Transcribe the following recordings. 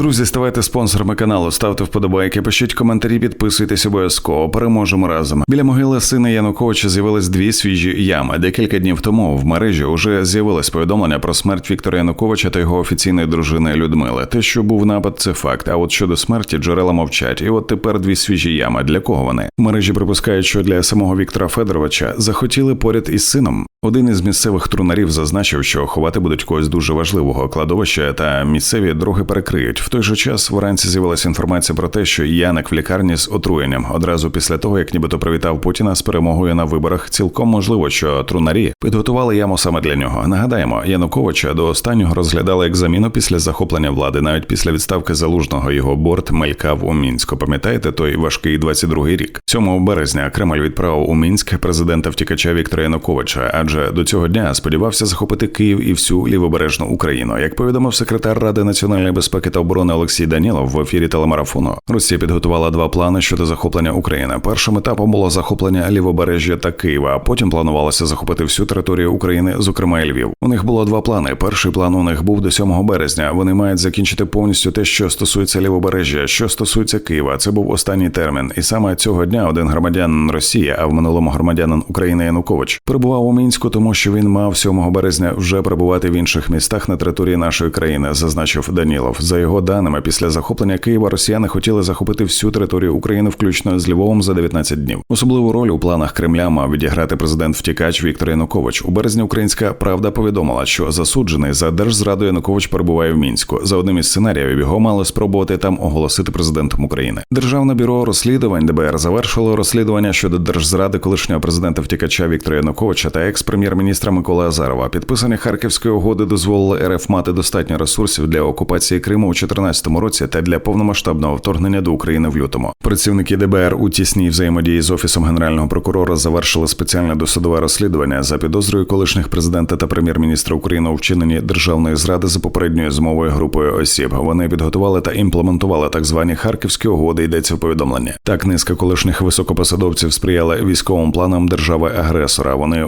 Друзі, ставайте спонсорами каналу, ставте вподобайки, пишіть коментарі, підписуйтесь обов'язково. Переможемо разом. Біля могили сина Януковича з'явились дві свіжі ями. Декілька днів тому в мережі вже з'явилось повідомлення про смерть Віктора Януковича та його офіційної дружини Людмили. Те, що був напад, це факт. А от щодо смерті джерела мовчать. І от тепер дві свіжі ями. Для кого вони? В мережі припускають, що для самого Віктора Федоровича захотіли поряд із сином. Один із місцевих трунарів зазначив, що ховати будуть когось дуже важливого кладовища, та місцеві дороги перекриють. В той же час вранці з'явилася інформація про те, що Яник в лікарні з отруєнням одразу після того, як нібито привітав Путіна з перемогою на виборах. Цілком можливо, що трунарі підготували яму саме для нього. Нагадаємо, Януковича до останнього розглядали як заміну після захоплення влади, навіть після відставки залужного його борт мелькав у мінську. Пам'ятаєте той важкий 22-й рік? 7 березня Кремль відправив у мінськ президента втікача Віктора Януковича, адже до цього дня сподівався захопити Київ і всю лівобережну Україну. Як повідомив секретар Ради національної безпеки та оборони Олексій Данілов в ефірі телемарафону, Росія підготувала два плани щодо захоплення України. Першим етапом було захоплення лівобережжя та Києва. а Потім планувалося захопити всю територію України, зокрема і Львів. У них було два плани. Перший план у них був до 7 березня. Вони мають закінчити повністю те, що стосується лівобережжя, що стосується Києва. Це був останній термін. І саме цього дня один громадянин Росії, а в минулому громадянин України Янукович, перебував у мінську, тому що він мав 7 березня вже перебувати в інших містах на території нашої країни, зазначив Данілов. За його даними, після захоплення Києва росіяни хотіли захопити всю територію України, включно з Львовом, за 19 днів. Особливу роль у планах Кремля мав відіграти президент втікач Віктор Янукович. У березні українська правда повідомила, що засуджений за держзраду Янукович перебуває в мінську. За одним із сценаріїв його мали спробувати там оголосити президентом України. Державне бюро розслідувань ДБР завершило розслідування щодо держзради колишнього президента втікача Віктора Януковича та екс-прем'єр-міністра Миколи Азарова. Підписання Харківської угоди дозволили РФ мати достатньо ресурсів для окупації Криму у 2014 році та для повномасштабного вторгнення до України в лютому. Працівники ДБР у тісній взаємодії з офісом генерального прокурора завершили спеціальне досудове розслідування за підозрою колишніх президента та прем'єр-міністра України у вчиненні державної зради за попередньою змовою групою осіб. Вони підготували та імплементували так звані харківські угоди. Йдеться в повідомленні. Так низка колишніх високопосадовців сприяли військовим планам держави-агресора. Вони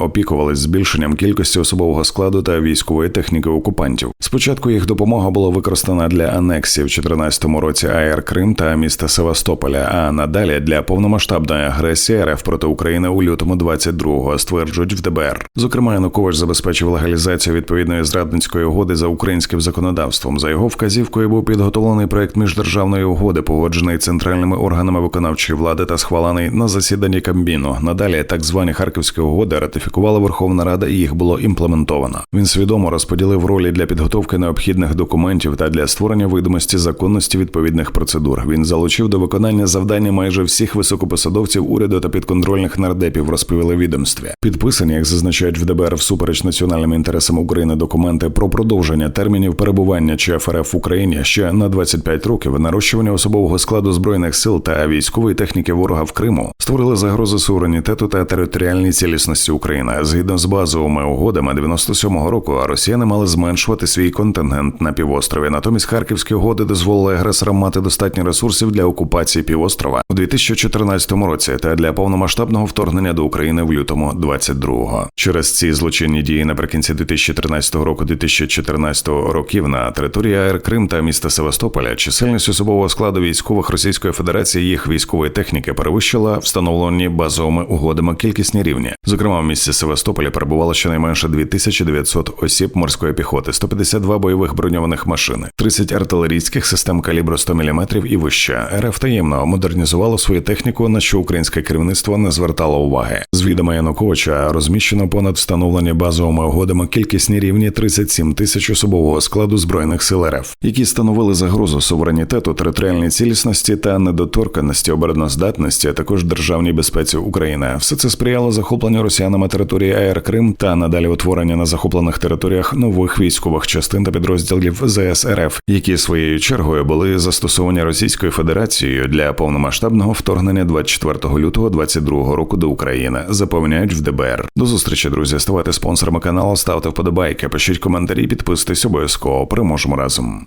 опікувались збільшенням кількості особового складу та військової техніки окупантів. Спочатку їх допомога була використана для анексії в 2014 році АЕР Крим та міста Севастополя, а надалі для повномасштабної агресії РФ проти України у лютому 22-го, стверджують в ДБР. Зокрема, Янукович забезпечив легалізацію відповідної зрадницької угоди за українським законодавством. За його вказівкою був підготовлений проект міждержавної угоди, погоджений центральними органами виконавчої влади та схвалений на засіданні Камбіну. Надалі так звані харківські угоди ратифікувала Верховна Рада їх було імплементовано. Він свідомо розподілив ролі для підготовки необхідних документів та для створення видимості законності відповідних процедур. Він залучив до виконання завдання майже всіх високопосадовців уряду та підконтрольних нардепів, розповіли відомстві. Підписані, як зазначають в ДБР, всупереч національним інтересам України документи про продовження термінів перебування ЧФ РФ в Україні ще на 25 років, нарощування особового складу збройних сил та військової техніки ворога в Криму створили загрози суверенітету та територіальній цілісності України. Згідно з базовими угодами 97-го року, росіяни мали зменшувати свій контингент на півострові. Натомість харківські угоди дозволили агресорам мати достатньо ресурсів для окупації півострова у 2014 році та для повномасштабного вторгнення до України в лютому 22-го. Через ці злочинні дії наприкінці 2013 року 2014 років на території АЕР Крим та міста Севастополя чисельність особового складу військових Російської Федерації їх військової техніки перевищила встановлені базовими угодами кількісні рівні. Зокрема, в місті Севастополя перебувало щонайменше 2900 осіб морської піхоти, 152 бойових броньованих машин, 30 артилерійських систем калібру 100 мм і вище. РФ таємно модернізувало свою техніку, на що українське керівництво не звертало уваги. З відома Януковича розміщено понад встановлені базовими угодами кількісні рівні 37 тисяч особового складу збройних сил РФ, які становили загрозу суверенітету, територіальній цілісності та недоторканності обороноздатності, а також державній безпеці України. Все це сприяло захопленню росіянами території АЕР Крим та надалі утворення на захоплених територіях нових військових частин та підрозділів ЗС РФ, які своєю чергою були застосовані Російською Федерацією для повномасштабного вторгнення 24 лютого 22 року до України. Запевняють в ДБР. До зустрічі, друзі. Ставайте спонсорами каналу, ставте вподобайки, пишіть коментарі, підписуйтесь обов'язково. Переможемо разом.